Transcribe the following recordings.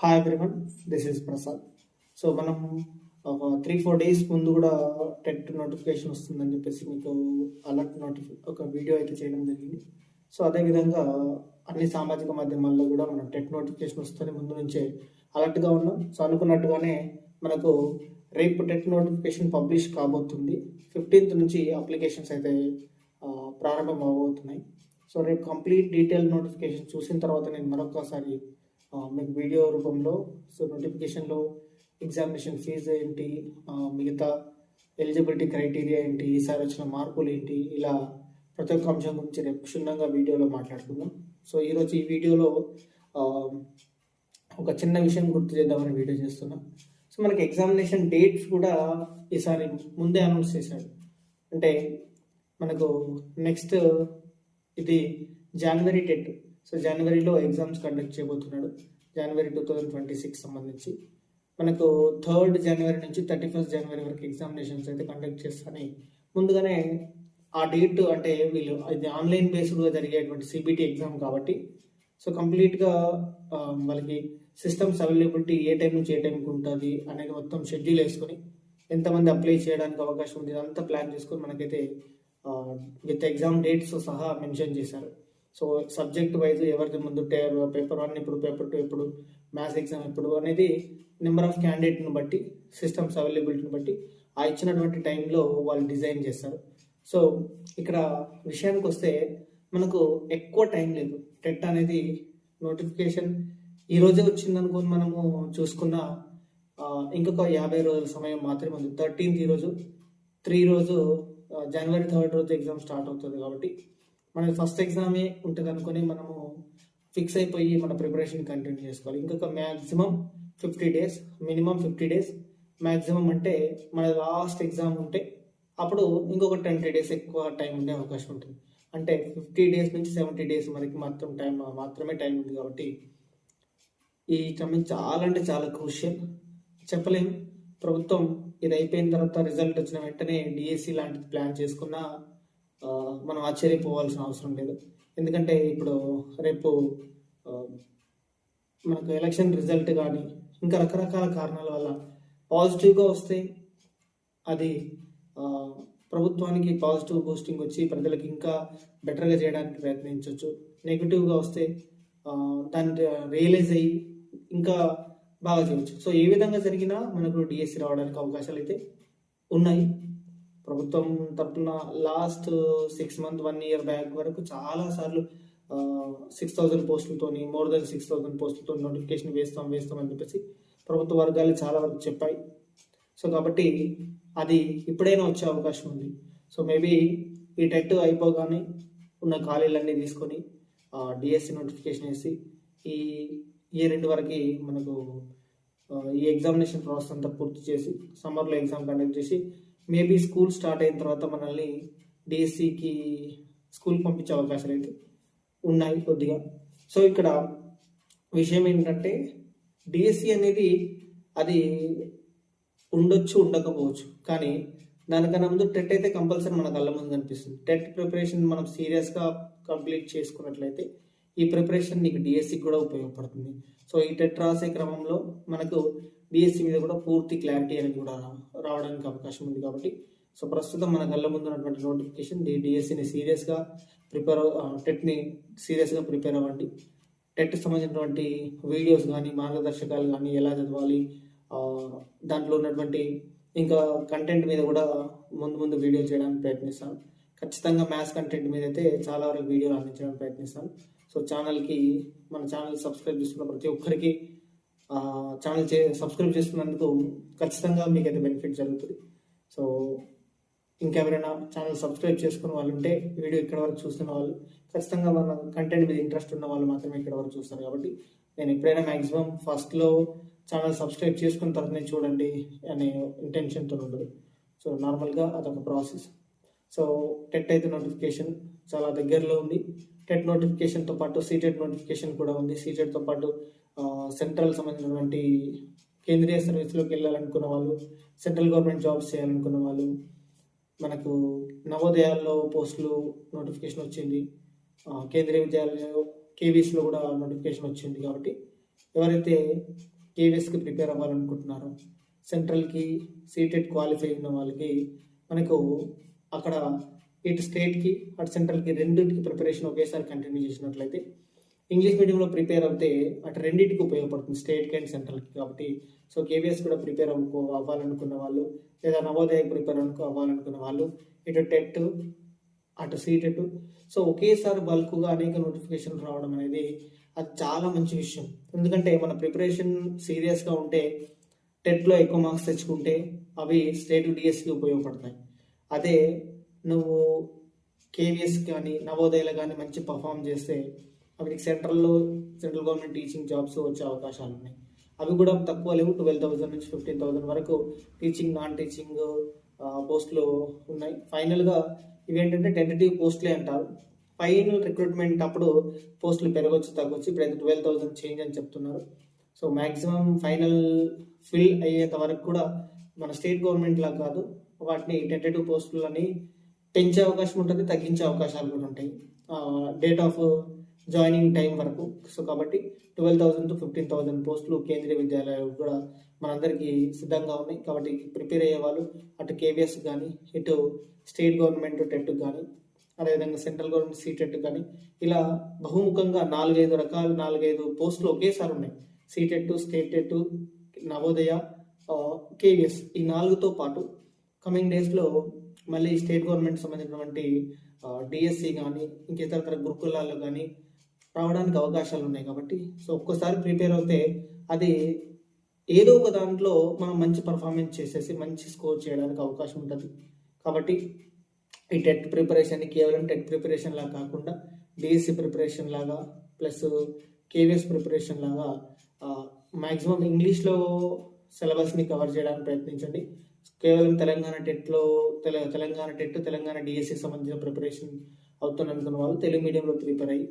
Hi everyone this is Prasad so మనం ఒక three four days ముందు కూడా టెట్ నోటిఫికేషన్ వస్తుందని చెప్పేసి మీకు అలర్ట్ నోటిఫి ఒక వీడియో అయితే చేయడం జరిగింది. సో అదేవిధంగా అన్ని సామాజిక మాధ్యమాల్లో కూడా మనం టెట్ నోటిఫికేషన్ వస్తుంది. ముందు నుంచే అలర్ట్గా ఉన్నాం. సో అనుకున్నట్టుగానే మనకు రేపు టెట్ నోటిఫికేషన్ పబ్లిష్ కాబోతుంది. ఫిఫ్టీన్త్ నుంచి అప్లికేషన్స్ అయితే ప్రారంభం అవబోతున్నాయి. సో రేపు కంప్లీట్ డీటెయిల్ నోటిఫికేషన్ చూసిన తర్వాత నేను మరొకసారి మీకు వీడియో రూపంలో సో నోటిఫికేషన్లో ఎగ్జామినేషన్ ఫీజు ఏంటి మిగతా ఎలిజిబిలిటీ క్రైటీరియా ఏంటి ఈసారి వచ్చిన మార్పులు ఏంటి ఇలా ప్రతి ఒక్క అంశం గురించి రేపు క్షుణ్ణంగా వీడియోలో మాట్లాడుకుందాం. సో ఈరోజు ఈ వీడియోలో ఒక చిన్న విషయం గుర్తు చేద్దామని వీడియో చేస్తున్నాం. సో మనకి ఎగ్జామినేషన్ డేట్స్ కూడా ఈసారి ముందే అనౌన్స్ చేశాడు. అంటే మనకు నెక్స్ట్ ఇది జనవరి డేట్ సో జనవరిలో ఎగ్జామ్స్ కండక్ట్ చేయబోతున్నాడు. జనవరి టూ థౌజండ్ ట్వంటీ సిక్స్ సంబంధించి. మనకు థర్డ్ జనవరి నుంచి థర్టీ ఫస్ట్ జనవరి వరకు ఎగ్జామినేషన్స్ అయితే కండక్ట్ చేస్తారని ముందుగానే ఆ డేట్ అంటే వీళ్ళు ఇది ఆన్లైన్ బేస్డ్గా జరిగేటువంటి సిబిటి ఎగ్జామ్ కాబట్టి సో కంప్లీట్గా వాళ్ళకి సిస్టమ్స్ అవైలబిలిటీ ఏ టైం నుంచి ఏ టైంకి ఉంటుంది అనేది మొత్తం షెడ్యూల్ వేసుకొని ఎంతమంది అప్లై చేయడానికి అవకాశం ఉంది అంతా ప్లాన్ చేసుకొని మనకైతే విత్ ఎగ్జామ్ డేట్స్ సహా మెన్షన్ చేశారు. సో సబ్జెక్ట్ వైజ్ ఎవరిది ముందు పేపర్ వన్ ఇప్పుడు పేపర్ టూ ఎప్పుడు మ్యాథ్స్ ఎగ్జామ్ ఎప్పుడు అనేది నెంబర్ ఆఫ్ క్యాండిడేట్ని బట్టి సిస్టమ్స్ అవైలబిలిటీని బట్టి ఆ ఇచ్చినటువంటి టైంలో వాళ్ళు డిజైన్ చేస్తారు. సో ఇక్కడ విషయానికి వస్తే మనకు ఎక్కువ టైం లేదు. టెట్ అనేది నోటిఫికేషన్ ఈ రోజే మనము చూసుకున్న ఇంకొక యాభై రోజుల సమయం మాత్రమే ఉంది. థర్టీన్త్ ఈరోజు త్రీ రోజు జనవరి థర్డ్ రోజు ఎగ్జామ్ స్టార్ట్ అవుతుంది కాబట్టి మనకి ఫస్ట్ ఎగ్జామే ఉంటుంది అనుకుని మనము ఫిక్స్ అయిపోయి మన ప్రిపరేషన్ కంటిన్యూ చేసుకోవాలి. ఇంకొక maximum fifty days minimum fifty days maximum అంటే మన లాస్ట్ ఎగ్జామ్ ఉంటే అప్పుడు ఇంకొక ట్వంటీ డేస్ ఎక్కువ టైం ఉండే అవకాశం ఉంటుంది. అంటే ఫిఫ్టీ డేస్ నుంచి సెవెంటీ డేస్ మనకి మాత్రం టైం మాత్రమే టైం ఉంది కాబట్టి ఈ సమయం చాలా అంటే చాలా క్రూషియల్ చెప్పలేము ప్రభుత్వం ఇది అయిపోయిన తర్వాత రిజల్ట్ వచ్చిన వెంటనే డిఎస్సి లాంటిది ప్లాన్ చేసుకున్నా మనం ఆశ్చర్యపోవాల్సిన అవసరం లేదు. ఎందుకంటే ఇప్పుడు రేపు మనకు ఎలక్షన్ రిజల్ట్ కానీ ఇంకా రకరకాల కారణాల వల్ల పాజిటివ్గా వస్తే అది ప్రభుత్వానికి పాజిటివ్ బూస్టింగ్ వచ్చి ప్రజలకు ఇంకా బెటర్గా చేయడానికి ప్రయత్నించవచ్చు నెగిటివ్గా వస్తే దాన్ని రియలైజ్ అయ్యి ఇంకా బాగా చేయవచ్చు సో ఏ విధంగా జరిగినా మనకు డిఎస్సి రావడానికి అవకాశాలు అయితే ఉన్నాయి. ప్రభుత్వం తరఫున last six month one year back వరకు చాలా సార్లు సిక్స్ థౌజండ్ పోస్టులతోని మోర్ దెన్ సిక్స్ థౌజండ్ పోస్టులతో నోటిఫికేషన్ వేస్తాం వేస్తాం అని చెప్పేసి ప్రభుత్వ వర్గాలు చాలా వరకు చెప్పాయి. సో కాబట్టి అది ఇప్పుడైనా వచ్చే అవకాశం ఉంది. సో మేబీ ఈ టెట్ అయిపోగానే ఉన్న ఖాళీలన్నీ తీసుకొని డిఎస్సి నోటిఫికేషన్ వేసి ఈ ఈ రెండు వరకు మనకు ఈ ఎగ్జామినేషన్ ప్రాసెస్ అంతా పూర్తి చేసి సమ్మర్లో ఎగ్జామ్ కండక్ట్ చేసి మేబీ స్కూల్ స్టార్ట్ అయిన తర్వాత మనల్ని డిఎస్సికి స్కూల్ పంపించే అవకాశాలు అయితే ఉన్నాయి కొద్దిగా. సో ఇక్కడ విషయం ఏంటంటే డిఎస్సి అనేది అది ఉండొచ్చు ఉండకపోవచ్చు. కానీ దానికన్నా ముందు టెట్ అయితే కంపల్సరీ మన కళ్ళ ముందు కనిపిస్తుంది. టెట్ ప్రిపరేషన్ మనం సీరియస్గా కంప్లీట్ చేసుకున్నట్లయితే ఈ ప్రిపరేషన్ నీకు డిఎస్సికి కూడా ఉపయోగపడుతుంది. సో ఈ టెట్ రాసే క్రమంలో మనకు బీఎస్సీ మీద కూడా పూర్తి క్లారిటీ అనేది కూడా రావడానికి అవకాశం ఉంది కాబట్టి సో ప్రస్తుతం మన కళ్ళ ముందు ఉన్నటువంటి నోటిఫికేషన్ డిఎస్సిని సీరియస్గా ప్రిపేర్ టెట్ని సీరియస్గా ప్రిపేర్ అవ్వండి. టెట్ సంబంధించినటువంటి వీడియోస్ కానీ మార్గదర్శకాలు కానీ ఎలా చదవాలి దాంట్లో ఉన్నటువంటి ఇంకా కంటెంట్ మీద కూడా ముందు ముందు వీడియో చేయడానికి ప్రయత్నిస్తాను. ఖచ్చితంగా మ్యాథ్స్ కంటెంట్ మీద అయితే చాలా వరకు వీడియోలు అందించడానికి ప్రయత్నిస్తాను. సో ఛానల్కి మన ఛానల్ సబ్స్క్రైబ్ చేసుకున్న ప్రతి ఒక్కరికి ఛానల్ చే సబ్స్క్రైబ్ చేసుకున్నందుకు ఖచ్చితంగా మీకైతే బెనిఫిట్ జరుగుతుంది. సో ఇంకెవరైనా ఛానల్ సబ్స్క్రైబ్ చేసుకున్న వాళ్ళు ఉంటే వీడియో ఇక్కడ వరకు చూస్తున్న వాళ్ళు ఖచ్చితంగా మన కంటెంట్ మీద ఇంట్రెస్ట్ ఉన్న వాళ్ళు మాత్రమే ఇక్కడ వరకు చూస్తారు కాబట్టి నేను ఎప్పుడైనా మ్యాక్సిమం ఫస్ట్లో ఛానల్ సబ్స్క్రైబ్ చేసుకున్న తర్వాతనే చూడండి అనే ఇంటెన్షన్తో ఉండదు. సో నార్మల్గా అదొక ప్రాసెస్ సో టెట్ అయితే నోటిఫికేషన్ చాలా దగ్గరలో ఉంది. టెట్ నోటిఫికేషన్తో పాటు సీటెట్ నోటిఫికేషన్ కూడా ఉంది. సీటెట్తో పాటు సెంట్రల్ సంబంధించినటువంటి కేంద్రీయ సర్వీస్లోకి వెళ్ళాలనుకున్న వాళ్ళు సెంట్రల్ గవర్నమెంట్ జాబ్స్ చేయాలనుకున్న వాళ్ళు మనకు నవోదయాల్లో పోస్టులు నోటిఫికేషన్ వచ్చింది. కేంద్రీయ విద్యాలయంలో కేవీఎస్లో కూడా నోటిఫికేషన్ వచ్చింది కాబట్టి ఎవరైతే కేవీఎస్కి ప్రిపేర్ అవ్వాలనుకుంటున్నారో సెంట్రల్కి సీటెడ్ క్వాలిఫై ఉన్న వాళ్ళకి మనకు అక్కడ ఇటు స్టేట్కి అటు సెంట్రల్కి రెండింటికి ప్రిపరేషన్ ఒకేసారి కంటిన్యూ చేసినట్లయితే ఇంగ్లీష్ మీడియంలో ప్రిపేర్ అవుతే అటు రెండింటికి ఉపయోగపడుతుంది. స్టేట్కి అండ్ సెంట్రల్కి కాబట్టి. సో కేవీఎస్ కూడా ప్రిపేర్ అవ్వకో అవ్వాలనుకున్న వాళ్ళు లేదా నవోదయ ప్రిపేర్ అనుకో అవ్వాలనుకున్న వాళ్ళు ఇటు టెట్ అటు సీటెట్ సో ఒకేసారి బల్క్గా అనేక నోటిఫికేషన్ రావడం అనేది అది చాలా మంచి విషయం. ఎందుకంటే మన ప్రిపరేషన్ సీరియస్గా ఉంటే టెట్లో ఎక్కువ మార్క్స్ తెచ్చుకుంటే అవి స్టేట్ డిఎస్కి ఉపయోగపడతాయి. అదే నువ్వు కేవీఎస్ కానీ నవోదయలో కానీ మంచి పర్ఫామ్ చేస్తే అక్కడికి సెంట్రల్లో సెంట్రల్ గవర్నమెంట్ టీచింగ్ జాబ్స్ వచ్చే అవకాశాలు ఉన్నాయి. అవి కూడా తక్కువ లేవు. ట్వెల్వ్ థౌసండ్ నుంచి ఫిఫ్టీన్ థౌసండ్ వరకు టీచింగ్ నాన్ టీచింగ్ పోస్టులు ఉన్నాయి. ఫైనల్గా ఇవేంటంటే టెంటేటివ్ పోస్టులే అంటారు. ఫైనల్ రిక్రూట్మెంట్ అప్పుడు పోస్టులు పెరగవచ్చు తగ్గొచ్చు. ఇప్పుడు అయితే ట్వెల్వ్ థౌసండ్ చేంజ్ అని చెప్తున్నారు. సో మ్యాక్సిమం ఫైనల్ ఫిల్ అయ్యేంత వరకు కూడా మన స్టేట్ గవర్నమెంట్లా కాదు వాటిని టెంటేటివ్ పోస్టులని పెంచే అవకాశం ఉంటుంది తగ్గించే అవకాశాలు కూడా ఉంటాయి. డేట్ ఆఫ్ జాయినింగ్ టైం వరకు. సో కాబట్టి twelve thousand to fifteen thousand పోస్టులు కేంద్రీయ విద్యాలయాలు కూడా మనందరికీ సిద్ధంగా ఉన్నాయి. కాబట్టి ప్రిపేర్ అయ్యే వాళ్ళు అటు కేవీఎస్ కానీ ఇటు స్టేట్ గవర్నమెంట్ టెట్ కానీ అదేవిధంగా సెంట్రల్ గవర్నమెంట్ సీటెట్ కానీ ఇలా బహుముఖంగా నాలుగైదు రకాలు నాలుగైదు పోస్టులు ఒకేసారి ఉన్నాయి. CTET state TET Navodaya KVS ఈ నాలుగుతో పాటు కమింగ్ డేస్లో మళ్ళీ స్టేట్ గవర్నమెంట్ సంబంధించినటువంటి డిఎస్సి కానీ ఇంకేతర గురుకులాల్లో కానీ రావడానికి అవకాశాలు ఉన్నాయి కాబట్టి సో ఒక్కసారి ప్రిపేర్ అవుతే అది ఏదో ఒక దాంట్లో మనం మంచి పర్ఫార్మెన్స్ చేసేసి మంచి స్కోర్ చేయడానికి అవకాశం ఉంటుంది. కాబట్టి ఈ టెట్ ప్రిపరేషన్ కేవలం టెట్ ప్రిపరేషన్ లాగా కాకుండా డిఎస్సి ప్రిపరేషన్ లాగా ప్లస్ కేవీఎస్ ప్రిపరేషన్ లాగా మ్యాక్సిమం ఇంగ్లీష్లో సిలబస్ని కవర్ చేయడానికి ప్రయత్నించండి. కేవలం తెలంగాణ టెట్లో తెల తెలంగాణ టెట్ తెలంగాణ డిఎస్సి సంబంధించిన ప్రిపరేషన్ అవుతుంది వాళ్ళు తెలుగు మీడియంలో ప్రిపేర్ అయ్యి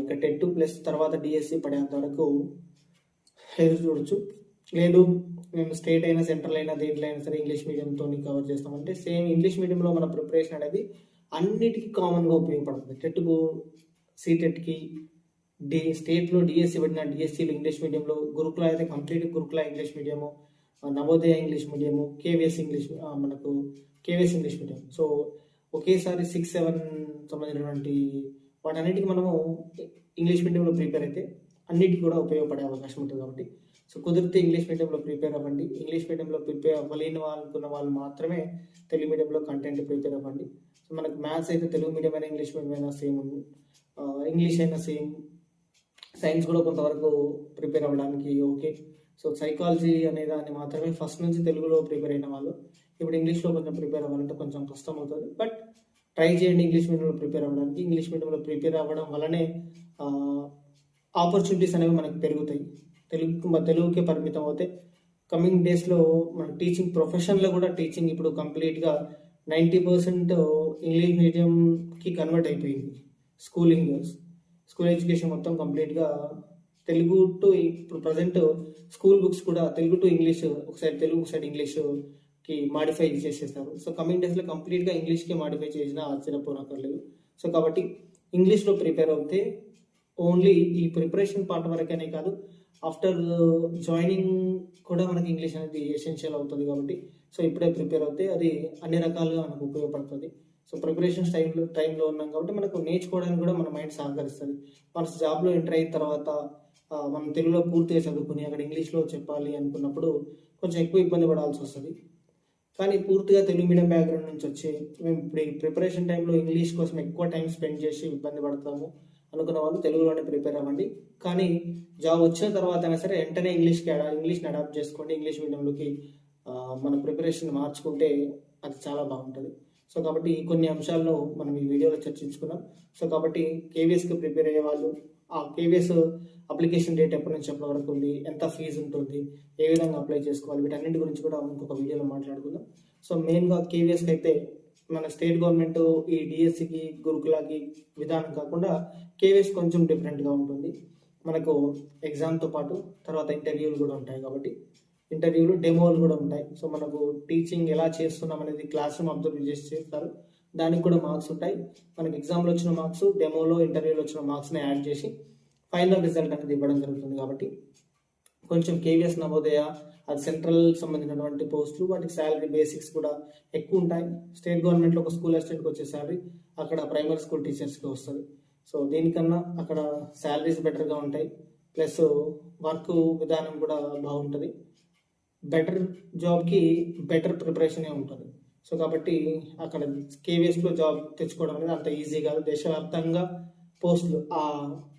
ఇక టెట్ ప్లస్ తర్వాత డిఎస్సి పడేంత వరకు ఎదురు చూడొచ్చు. లేదు మేము స్టేట్ అయినా సెంట్రల్ అయినా దేంట్లో అయినా సరే ఇంగ్లీష్ మీడియంతో కవర్ చేస్తామంటే సేమ్ ఇంగ్లీష్ మీడియంలో మన ప్రిపరేషన్ అనేది అన్నిటికీ కామన్గా ఉపయోగపడుతుంది. టెట్కు సీటెట్కి డి స్టేట్లో డిఎస్సి పడిన డిఎస్సీలు ఇంగ్లీష్ మీడియంలో గురుకుల అయితే complete Gurukula English medium Navodaya English medium KVS English మనకు కేవీఎస్ ఇంగ్లీష్ మీడియం. సో ఒకేసారి సిక్స్ సెవెన్ సంబంధించినటువంటి వాటన్నిటికీ మనము ఇంగ్లీష్ మీడియంలో ప్రిపేర్ అయితే అన్నిటికీ కూడా ఉపయోగపడే అవకాశం ఉంటుంది కాబట్టి. సో కుదిరితే ఇంగ్లీష్ మీడియంలో ప్రిపేర్ అవ్వండి. ఇంగ్లీష్ మీడియంలో ప్రిపేర్ అవ్వలేని వాళ్ళు వాళ్ళు మాత్రమే తెలుగు మీడియంలో కంటెంట్ ప్రిపేర్ అవ్వండి. సో మనకు మ్యాథ్స్ అయితే తెలుగు మీడియం అయినా ఇంగ్లీష్ మీడియం అయినా సేమ్ ఉంది. Uh, ఇంగ్లీష్ అయినా సేమ్ సైన్స్ కూడా కొంతవరకు ప్రిపేర్ అవ్వడానికి ఓకే సో సైకాలజీ అనే దాన్ని మాత్రమే ఫస్ట్ నుంచి తెలుగులో ప్రిపేర్ అయిన వాళ్ళు. ఇప్పుడు ఇంగ్లీష్లో కొంచెం ప్రిపేర్ అవ్వాలంటే కొంచెం కష్టం అవుతుంది. బట్ ట్రై చేయండి ఇంగ్లీష్ మీడియంలో ప్రిపేర్ అవ్వడానికి. ఇంగ్లీష్ మీడియంలో ప్రిపేర్ అవ్వడం వల్లనే ఆపర్చునిటీస్ అనేవి మనకు పెరుగుతాయి. తెలుగు తెలుగుకే పరిమితం అవుతే కమింగ్ డేస్లో మన టీచింగ్ ప్రొఫెషన్లో కూడా టీచింగ్ ఇప్పుడు కంప్లీట్గా నైంటీ పర్సెంట్ ఇంగ్లీష్ మీడియంకి కన్వర్ట్ అయిపోయింది. స్కూలింగ్ స్కూల్ ఎడ్యుకేషన్ మొత్తం కంప్లీట్గా తెలుగు టు ఇప్పుడు ప్రజెంట్ స్కూల్ బుక్స్ కూడా తెలుగు టు ఇంగ్లీష్ ఒకసారి తెలుగు ఒకసారి ఇంగ్లీష్ కి మాడిఫై చేసేస్తారు. సో కమింగ్ డేస్లో కంప్లీట్గా ఇంగ్లీష్కి మాడిఫై చేసినా ఆశ్చర్యపోనక్కర్లేదు సో కాబట్టి ఇంగ్లీష్లో ప్రిపేర్ అవుతే ఓన్లీ ఈ ప్రిపరేషన్ పార్ట్ వరకనే కాదు ఆఫ్టర్ జాయినింగ్ కూడా మనకి ఇంగ్లీష్ అనేది ఎసెన్షియల్ అవుతుంది కాబట్టి సో ఇప్పుడే ప్రిపేర్ అవుతే అది అన్ని రకాలుగా మనకు ఉపయోగపడుతుంది. సో ప్రిపరేషన్ టైంలో టైంలో ఉన్నాం కాబట్టి మనకు నేర్చుకోవడానికి కూడా మన మైండ్ సహకరిస్తుంది. మన జాబ్లో ఎంటర్ అయిన తర్వాత మనం తెలుగులో పూర్తిగా చదువుకుని అక్కడ ఇంగ్లీష్లో చెప్పాలి అనుకున్నప్పుడు కొంచెం ఎక్కువ ఇబ్బంది పడాల్సి వస్తుంది. కానీ పూర్తిగా తెలుగు మీడియం బ్యాక్గ్రౌండ్ నుంచి వచ్చి మేము ఇప్పుడు ప్రిపరేషన్ టైంలో ఇంగ్లీష్ కోసం ఎక్కువ టైం స్పెండ్ చేసి ఇబ్బంది పడతాము అనుకున్న వాళ్ళు తెలుగులోనే ప్రిపేర్ అవ్వండి. కానీ జాబ్ వచ్చిన తర్వాత అయినా సరే వెంటనే ఇంగ్లీష్కి ఇంగ్లీష్ని అడాప్ట్ చేసుకోండి. ఇంగ్లీష్ మీడియంలోకి మన ప్రిపరేషన్ మార్చుకుంటే అది చాలా బాగుంటుంది. సో కాబట్టి కొన్ని అంశాల్లో మనం ఈ వీడియోలో చర్చించుకున్నాం. సో కాబట్టి కేవీఎస్కి ప్రిపేర్ అయ్యే వాళ్ళు ఆ కేవీఎస్ అప్లికేషన్ డేట్ ఎప్పటి నుంచి ఎప్పటి వరకు ఉంది ఎంత ఫీజు ఉంటుంది ఏ విధంగా అప్లై చేసుకోవాలి వీటన్నిటి గురించి కూడా ఇంకొక వీడియోలో మాట్లాడుకుందాం. సో మెయిన్గా కేవీఎస్కి అయితే మన స్టేట్ గవర్నమెంట్ ఈ డిఎస్సికి గురుకులాకి విధానం కాకుండా కేవీఎస్ కొంచెం డిఫరెంట్గా ఉంటుంది. మనకు ఎగ్జామ్తో పాటు తర్వాత ఇంటర్వ్యూలు కూడా ఉంటాయి కాబట్టి ఇంటర్వ్యూలు డెమోలు కూడా ఉంటాయి. సో మనకు టీచింగ్ ఎలా చేస్తున్నాం అనేది క్లాస్ రూమ్ అబ్జర్వ్ చేసి చేస్తారు దానికి కూడా మార్క్స్ ఉంటాయి. మనకి ఎగ్జామ్లో వచ్చిన మార్క్స్ డెమోలో ఇంటర్వ్యూలో వచ్చిన మార్క్స్ని యాడ్ చేసి ఫైనల్ రిజల్ట్ అనేది ఇవ్వడం జరుగుతుంది కాబట్టి కొంచెం కేవీఎస్ నవోదయ అది సెంట్రల్ సంబంధించినటువంటి పోస్టులు వాటికి శాలరీ బేసిక్స్ కూడా ఎక్కువ ఉంటాయి. స్టేట్ గవర్నమెంట్లో ఒక స్కూల్ అసిస్టెంట్కి వచ్చే శాలరీ అక్కడ ప్రైమరీ స్కూల్ టీచర్స్కి వస్తుంది. సో దీనికన్నా అక్కడ శాలరీస్ బెటర్గా ఉంటాయి. ప్లస్ వర్క్ విధానం కూడా బాగుంటుంది. బెటర్ జాబ్కి బెటర్ ప్రిపరేషనే ఉంటుంది. సో కాబట్టి అక్కడ కేవీఎస్లో జాబ్ తెచ్చుకోవడం అనేది అంత ఈజీ కాదు. దేశవ్యాప్తంగా పోస్టులు ఆ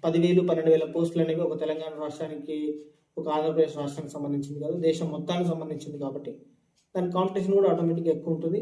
పదివేలు పన్నెండు వేల పోస్టులు అనేవి ఒక తెలంగాణ రాష్ట్రానికి ఒక ఆంధ్రప్రదేశ్ రాష్ట్రానికి సంబంధించింది కాదు దేశం మొత్తానికి సంబంధించింది కాబట్టి దాని కాంపిటీషన్ కూడా ఆటోమేటిక్గా ఎక్కువ ఉంటుంది.